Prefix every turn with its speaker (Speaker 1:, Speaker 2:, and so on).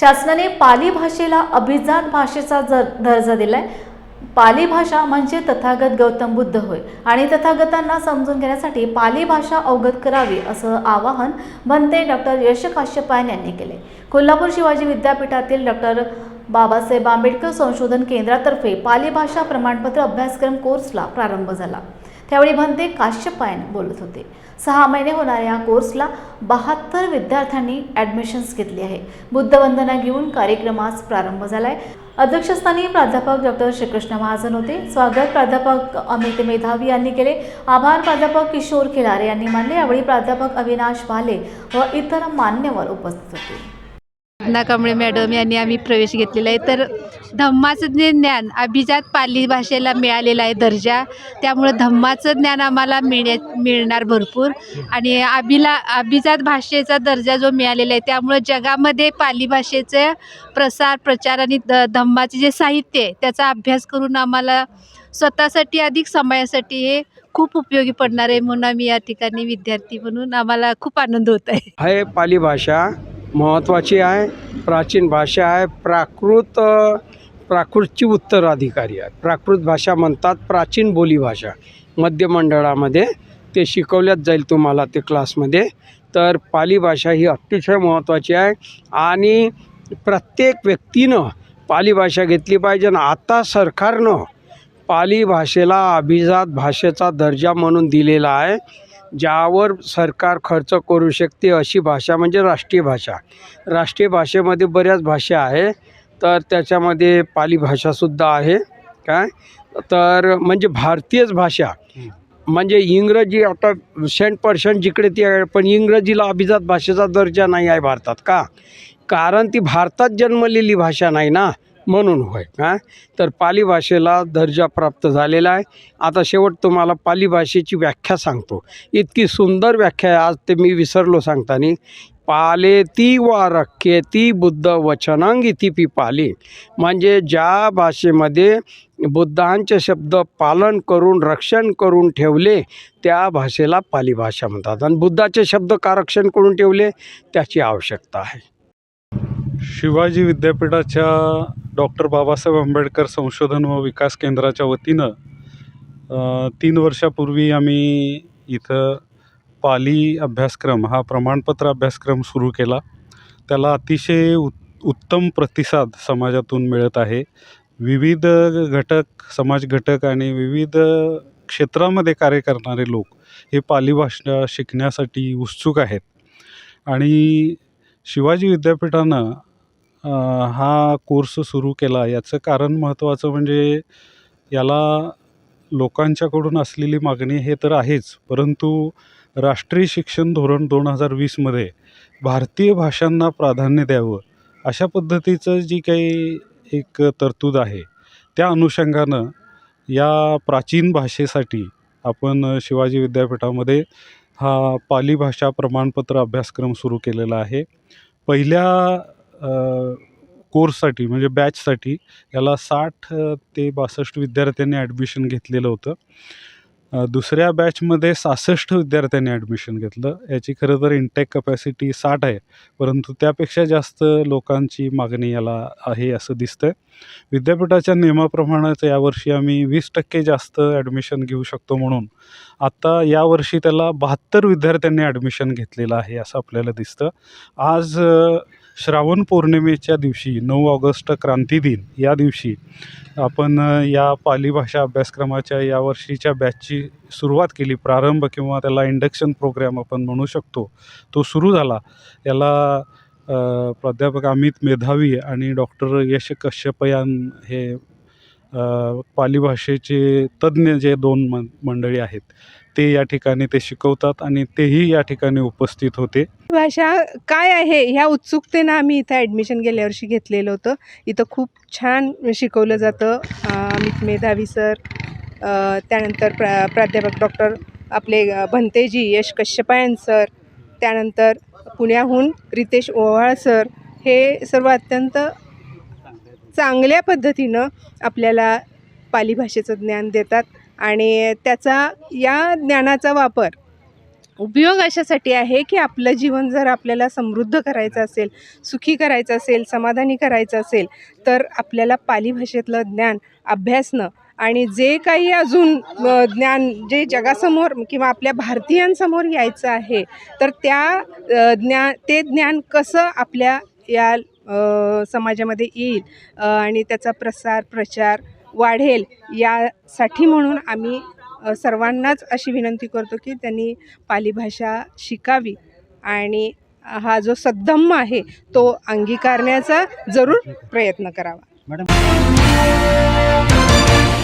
Speaker 1: शासनाने पाली भाषेला अभिजात भाषेचा जर दर्जा दिलाय पाली भाषा म्हणजे तथागत गौतम बुद्ध होय. आणि तथागतांना समजून घेण्यासाठी पाली भाषा अवगत करावी असं आवाहन बनते डॉक्टर यश काश्यपायन यांनी केले. कोल्हापूर शिवाजी विद्यापीठातील डॉक्टर बाबासाहेब आंबेडकर संशोधन केंद्रातर्फे पाली भाषा प्रमाणपत्र अभ्यासक्रम कोर्सला प्रारंभ झाला. त्यावेळी भंते काश्यपायन बोलत होते. सहा महिने होणाऱ्या या कोर्सला बहात्तर विद्यार्थ्यांनी ॲडमिशन्स घेतली आहे. बुद्धवंदना घेऊन कार्यक्रमास प्रारंभ झाला आहे अध्यक्षस्थानी प्राध्यापक डॉक्टर श्रीकृष्ण महाजन होते. स्वागत प्राध्यापक अमित मेधावी यांनी केले. आभार प्राध्यापक किशोर खिलारे यांनी मानले. यावेळी प्राध्यापक अविनाश भाले व इतर मान्यवर उपस्थित होते.
Speaker 2: साधना कांबळे मॅडम यांनी आम्ही प्रवेश घेतलेला आहे. तर धम्माचं जे ज्ञान अभिजात पाली भाषेला मिळालेला आहे दर्जा त्यामुळं धम्माचं ज्ञान आम्हाला मिळण्या मिळणार भरपूर. आणि अभिला अभिजात भाषेचा दर्जा जो मिळालेला आहे त्यामुळं जगामध्ये पाली भाषेचे प्रसार प्रचार आणि द धम्माचे जे साहित्य आहे त्याचा अभ्यास करून आम्हाला स्वतःसाठी अधिक समाजासाठी हे खूप उपयोगी पडणार आहे म्हणून आम्ही या ठिकाणी विद्यार्थी म्हणून आम्हाला खूप आनंद होत आहे
Speaker 3: पाली भाषा. महत्त्वाची आहे प्राचीन भाषा आहे प्राकृत प्राकृतची उत्तराधिकारी आहे प्राकृत भाषा म्हणतात प्राचीन बोलीभाषा मध्य मंडळामध्ये ते शिकवल्याच जाईल तुम्हाला ते क्लासमध्ये. तर पाली भाषा ही अतिशय महत्त्वाची आहे आणि प्रत्येक व्यक्तीनं पाली भाषा घेतली पाहिजे आणि आता सरकारनं पाली भाषेला अभिजात भाषेचा दर्जा म्हणून दिलेला आहे. ज्यावर सरकार खर्च करू शकते अशी भाषा म्हणजे राष्ट्रीय भाषा. राष्ट्रीय भाषेमध्ये बऱ्याच भाषा आहे. तर त्याच्यामध्ये पाली भाषासुद्धा आहे. काय? तर म्हणजे भारतीयच भाषा. म्हणजे इंग्रजी आता सेंट पर्सेंट जिकडे ती आहे पण इंग्रजीला अभिजात भाषेचा दर्जा नाही आहे भारतात का? कारण ती भारतात जन्मलेली भाषा नाही ना. म्हणून होय. हां? तर पाली भाषेला दर्जा प्राप्त झालेला आहे. आता शेवट तुम्हाला पाली भाषेची व्याख्या सांगतो. इतकी सुंदर व्याख्या आहे. आज ते मी विसरलो सांगताना. पाले ती वा रख्येती बुद्ध वचनांग इति पी पाली. म्हणजे ज्या भाषेमध्ये बुद्धांचे शब्द पालन करून रक्षण करून ठेवले त्या भाषेला पाली भाषा म्हणतात. आणि बुद्धाचे शब्द का रक्षण करून ठेवले? त्याची आवश्यकता आहे.
Speaker 4: शिवाजी विद्यापीठाच्या डॉक्टर बाबासाहेब आंबेडकर संशोधन व विकास केंद्राच्या वतीनं तीन वर्षापूर्वी आम्ही इथं पाली अभ्यासक्रम हा प्रमाणपत्र अभ्यासक्रम सुरू केला. त्याला अतिशय उत् उत्तम प्रतिसाद समाजातून मिळत आहे. विविध घटक समाज घटक आणि विविध क्षेत्रामध्ये कार्य करणारे लोक हे पाली भाषा शिकण्यासाठी उत्सुक आहेत. आणि शिवाजी विद्यापीठानं हा कोर्स सुरू केला. याचं कारण महत्त्वाचं म्हणजे याला लोकांच्याकडून असलेली मागणी हे तर आहेच परंतु राष्ट्रीय शिक्षण धोरण दोन हजार वीसमध्ये भारतीय भाषांना प्राधान्य द्यावं अशा पद्धतीचं जी काही एक तरतूद आहे त्या अनुषंगानं या प्राचीन भाषेसाठी आपण शिवाजी विद्यापीठामध्ये हा पाली भाषा प्रमाणपत्र अभ्यासक्रम सुरू केलेला आहे. पहिल्या कोर्ससाठी म्हणजे बॅचसाठी याला साठ ते बासष्ट विद्यार्थ्यांनी ॲडमिशन घेतलेलं होतं. दुसऱ्या बॅचमध्ये सहासष्ट विद्यार्थ्यांनी ॲडमिशन घेतलं. याची खरं तर इंटेक कपॅसिटी साठ आहे परंतु त्यापेक्षा जास्त लोकांची मागणी याला आहे असं दिसतं आहे विद्यापीठाच्या नियमाप्रमाणेच यावर्षी आम्ही वीस टक्के जास्त ॲडमिशन घेऊ शकतो म्हणून. आत्ता यावर्षी त्याला बहात्तर विद्यार्थ्यांनी ॲडमिशन घेतलेलं आहे असं आपल्याला दिसतं. आज श्रावण पौर्णिमेच्या दिवशी नऊ ऑगस्ट क्रांती दिन या दिवशी आपण या पाली भाषा अभ्यासक्रमाच्या यावर्षीच्या बॅचची सुरुवात केली. प्रारंभ किंवा त्याला इंडक्शन प्रोग्रॅम आपण म्हणू शकतो. तो सुरू झाला. याला प्राध्यापक अमित मेधावी आणि डॉक्टर यश कश्यपयान हे पाली भाषेचे तज्ज्ञ जे दोन मन मंडळी आहेत ते या ठिकाणी ते शिकवतात आणि तेही या ठिकाणी उपस्थित होते.
Speaker 5: भाषा काय आहे? ह्या उत्सुकतेनं आम्ही इथं ॲडमिशन गेल्या वर्षी घेतलेलं होतं. इथं खूप छान शिकवलं जातं. अमित मेधावी सर त्यानंतर प्रा प्राध्यापक डॉक्टर आपले भंतेजी यश कश्यपायन सर त्यानंतर पुण्याहून रितेश ओवाळ सर हे सर्व अत्यंत चांगल्या पद्धतीनं आपल्याला पाली भाषेचं ज्ञान देतात आणि त्याचा या ज्ञानाचा वापर उपयोग अशासाठी आहे की आपलं जीवन जर आपल्याला समृद्ध करायचं असेल सुखी करायचं असेल समाधानी करायचं असेल तर आपल्याला पाली भाषेतलं ज्ञान अभ्यासणं आणि जे काही अजून ज्ञान जे जगासमोर किंवा आपल्या भारतीयांसमोर यायचं आहे तर त्या ज्ञा ज्ञान ते ज्ञान कसं आपल्या या समाजामध्ये येईल आणि त्याचा प्रसार प्रचार वाढेल यासाठी म्हणून आम्ही सर्वांनाच अशी विनंती करतो की त्यांनी पाली भाषा शिकावी आणि हा जो सद्धम्म आहे तो अंगीकारण्याचा जरूर प्रयत्न करावा.
Speaker 6: मॅडम.